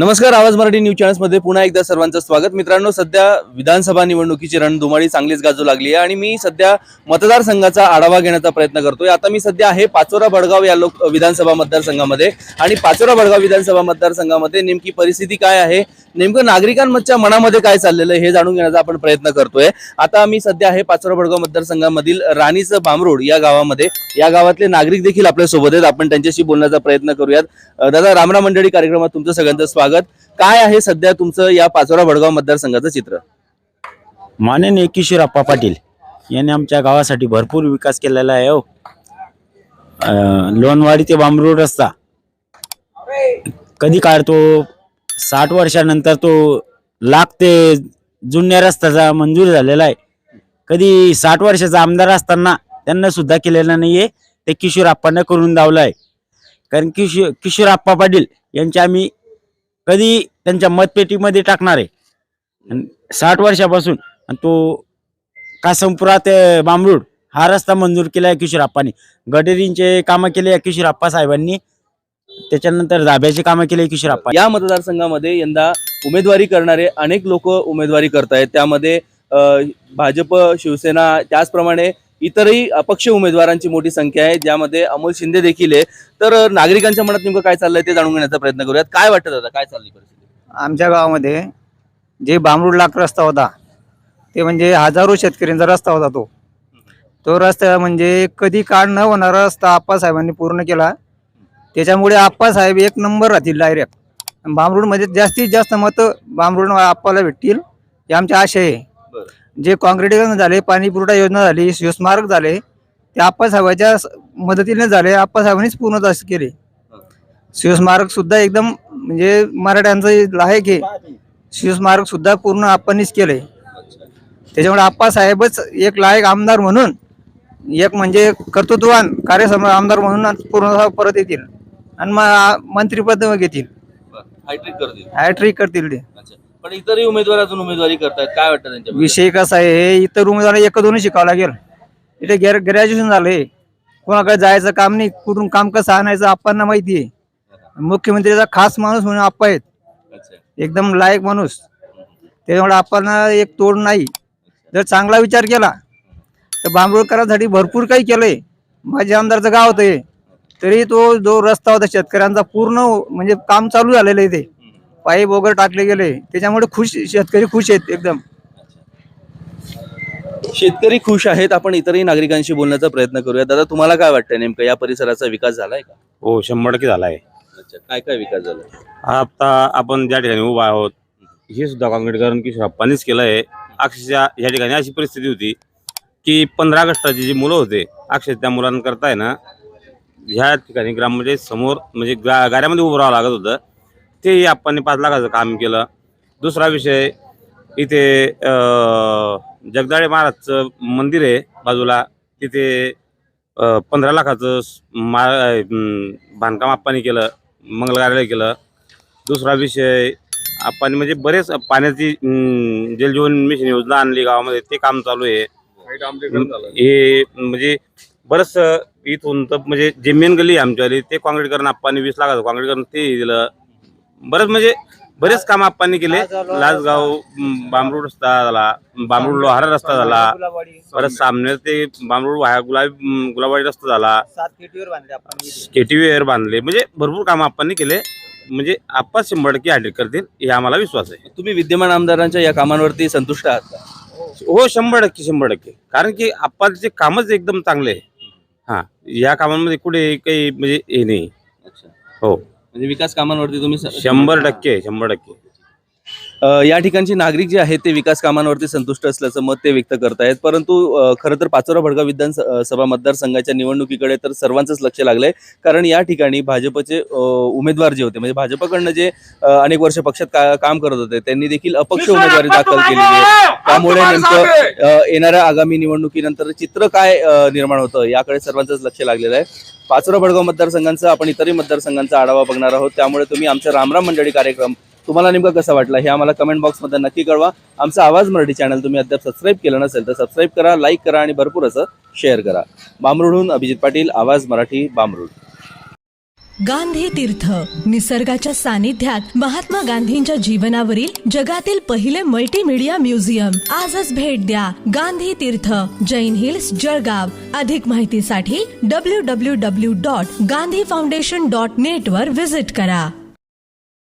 नमस्कार आवाज मराठी न्यूज चॅनल्समध्ये पुन्हा एकदा सर्वांचं स्वागत. मित्रांनो सध्या विधानसभा निवडणुकीची रणधुमाळी चांगलीच गाजू लागली आहे आणि मी सध्या मतदारसंघाचा आढावा घेण्याचा प्रयत्न करतोय. आता मी सध्या आहे पाचोरा भडगाव या लोक विधानसभा मतदारसंघामध्ये. आणि पाचोरा भडगाव विधानसभा मतदारसंघामध्ये नेमकी परिस्थिती काय आहे? नेमकं नागरिकांच्या मनामध्ये काय चाललेलं आहे हे जाणून घेण्याचा आपण प्रयत्न करतोय. आता मी सध्या आहे पाचोरा भडगाव मतदारसंघामधील राणीचं बामरोड या गावामध्ये. या गावातले नागरिक देखील आपल्यासोबत आहेत. आपण त्यांच्याशी बोलण्याचा प्रयत्न करूयात. दादा रामराम मंडळी कार्यक्रमात तुमचं सगळ्यांचं स्वागत. काय आहे सध्या तुमचं या पाचोरा भडगाव मतदारसंघाचं चित्र? माननीय किशोरप्पा पाटील यांनी आमच्या गावासाठी भरपूर विकास केलेला आहे हो. लोणवाडी ते बांबरू रस्ता. कधी काढतो साठ वर्षानंतर तो लाख ते जुन्या रस्त्याचा मंजूर झालेला आहे. कधी साठ वर्षाचा आमदार असताना त्यांना सुद्धा केलेला नाहीये. ते किशोर आप्पांना करून दावलं आहे. कारण किशोर आप्पा पाटील यांच्या आम्ही कधी त्यांच्या मतपेटीमध्ये टाकणार आहे. साठ वर्षापासून आणि तो कासमपुरा ते बांबरूड हा रस्ता मंजूर केला आहे किशोर किशोरप्पांनी गडेरींचे कामं केले किशोर आप्पा साहेबांनी. त्याच्यानंतर धाब्याची कामं केली किशोरप्पा या मतदारसंघामध्ये यंदा उमेदवारी करणारे अनेक लोक उमेदवारी करतायत. त्यामध्ये भाजप शिवसेना त्याचप्रमाणे इतरही अपक्ष उमेदवारांची मोठी संख्या आहे ज्यामध्ये अमोल शिंदे देखील आहे. तर नागरिकांच्या मनात नेमकं काय चाललंय ते जाणून घेण्याचा प्रयत्न करूयात. काय वाटतं दादा? काय चालली परिस्थिती? आमच्या गावामध्ये जे बांबरूड लाख रस्ता होता ते म्हणजे हजारो शेतकऱ्यांचा रस्ता होता तो. तो रस्ता म्हणजे कधी काढ न होणारा रस्ता आप्पासाहेबांनी पूर्ण केला. त्याच्यामुळे आप्पासाहेब एक नंबर राहतील डायरेक्ट बांबरूडमध्ये जास्तीत जास्त मतं बांबरूड आप्पाला भेटतील हे आमची आशा आहे. जे काँक्रिटीकरण झाले पाणी पुरवठा योजना झाली शिवस्मारक झाले ते आप्पासाहेबाच्या मदतीने झाले आप्पासाहेबांनीच पूर्ण केले. शिवस्मारक सुद्धा एकदम म्हणजे मराठ्यांचं लायक आहे. शिवस्मारक सुद्धा पूर्ण आप्पांनीच केलंय. त्याच्यामुळे आप्पासाहेबच एक लायक आमदार म्हणून एक म्हणजे कर्तृत्ववान कार्यसम आमदार म्हणून पूर्ण परत येतील. आणि मग मंत्रीपद घेतील. हायट्रिक करतील. हॅट्रिक करतील ते. अच्छा. पण इतरही उमेदवार अजून उमेदवारी करतायत काय वाटतं त्यांच्या विषय कसा आहे हे इतर उमेदवार एक दोन शिकावं लागेल. इथे ग्रॅ ग्रॅज्युएशन झालंय. कोणाकडे जायचं काम नाही कुठून काम कसं आणायचं आप्पांना माहिती आहे. मुख्यमंत्रीचा खास माणूस म्हणून आप्पा आहेत. अच्छा. एकदम लायक माणूस. त्याच्यामुळे आपण एक तोड नाही. जर चांगला विचार केला तर बांबोळकरांसाठी भरपूर काही केलंय. माझ्या आमदारचं गाव होतं हे. तरी तो जो रस्ता होता शेतकऱ्यांचा पूर्ण म्हणजे काम चालू झालेलं आहे ते पाईप वगैरे टाकले गेले. त्याच्यामुळे खुश शेतकरी खुश आहेत एकदम. शेतकरी खुश आहेत. आपण इतरही नागरिकांशी बोलण्याचा प्रयत्न करूया. दादा तुम्हाला काय वाटतं नेमकं? या परिसराचा विकास झालाय का? हो शंभर टक्के झाला आहे अच्छा काय काय विकास झाला आता आपण ज्या ठिकाणी उभा आहोत हे सुद्धा काँक्रीटकरण किशोरप्पांनीच केलं आहे अक्षरशः या ठिकाणी अशी परिस्थिती होती की पंधरा ऑगस्टाची जी मुलं होते अक्षर त्या मुलांकरता आहे ना ह्या ठिकाणी ग्रामपंचायत समोर म्हणजे गा गाड्यामध्ये उभं राहावं लागत होतं. ते आपण पाच लाखाचं काम केलं. दुसरा विषय इथे जगदाळे महाराजचं मंदिर आहे बाजूला. तिथे पंधरा लाखाचं मा बांधकाम आप्पानी केलं मंगलकार्यालय केलं. दुसरा विषय आपण म्हणजे बरेच पाण्याची जलजीवन मिशन योजना आणली गावामध्ये. ते काम चालू आहे. हे म्हणजे बरंच इथून तर म्हणजे जे मेन गल्ली आहे आमच्यावाली ते काँक्रीटकरण आप्पानी वीस लाखाचं काँक्रीटकरण ते दिलं. बरंच म्हणजे बरेच काम आप्पांनी केले. लासगाव बांबरूड रस्ता झाला बांबरूड लोहारा रस्ता झाला परत सामने ते बांबरूड वाया गुलाबी अं, गुलाबाडी रस्ता झाला. फेटीवर बांधले आपण केटीवेअर बांधले. म्हणजे भरपूर काम आप्पांनी केले. म्हणजे आप्पा शंभर टक्के करतील हे आम्हाला विश्वास आहे. तुम्ही विद्यमान आमदारांच्या या कामांवरती संतुष्ट आहात का? हो शंभर टक्के शंभर टक्के. कारण की आप्पाचे कामच एकदम चांगले आहे. हा या कामांमध्ये कुठे काही म्हणजे हे नाही. अच्छा. हो. म्हणजे विकास कामांवरती तुम्ही स- शंभर टक्के शंभर टक्के. या ठिकाणचे नागरिक जे आहेत ते विकास कामांवरती संतुष्ट असल्याचं मत ते व्यक्त करतायत. परंतु खरं तर पाचोरा भडगाव विधानसभा मतदारसंघाच्या निवडणुकीकडे तर सर्वांचंच लक्ष लागलंय. कारण या ठिकाणी भाजपचे उमेदवार जे होते म्हणजे भाजपकडनं जे अनेक वर्ष पक्षात का- काम करत होते त्यांनी देखील अपक्ष उमेदवारी दाखल केलेली आहे. त्यामुळे नेमकं येणाऱ्या आगामी निवडणुकीनंतर चित्र काय निर्माण होतं याकडे सर्वांचंच लक्ष लागलेलं आहे. पाचोरा भडगाव मतदारसंघांचा आपण इतरही मतदारसंघांचा आढावा बघणार आहोत. त्यामुळे तुम्ही आमच्या रामराम मंडळी कार्यक्रम तुम्हाला नेमका कसा वाटला हे आम्हाला कमेंट बॉक्समध्ये नक्की कळवा. आमचा आवाज मराठी चॅनल तुम्ही अद्याप सबस्क्राईब केलं नसेल तर सबस्क्राईब करा लाईक करा आणि भरपूर असं शेअर करा. बामरुडहून अभिजित पाटील आवाज मराठी बामरुड गांधी तीर्थ निसर्गाच्या सानिध्यात महात्मा गांधींच्या जीवनावरील जगातील पहिले मल्टीमीडिया म्युझियम आजच भेट द्या गांधी तीर्थ जैन हिल्स जळगाव. अधिक माहितीसाठी W W W dot Gandhi foundation dot net वर विजिट करा.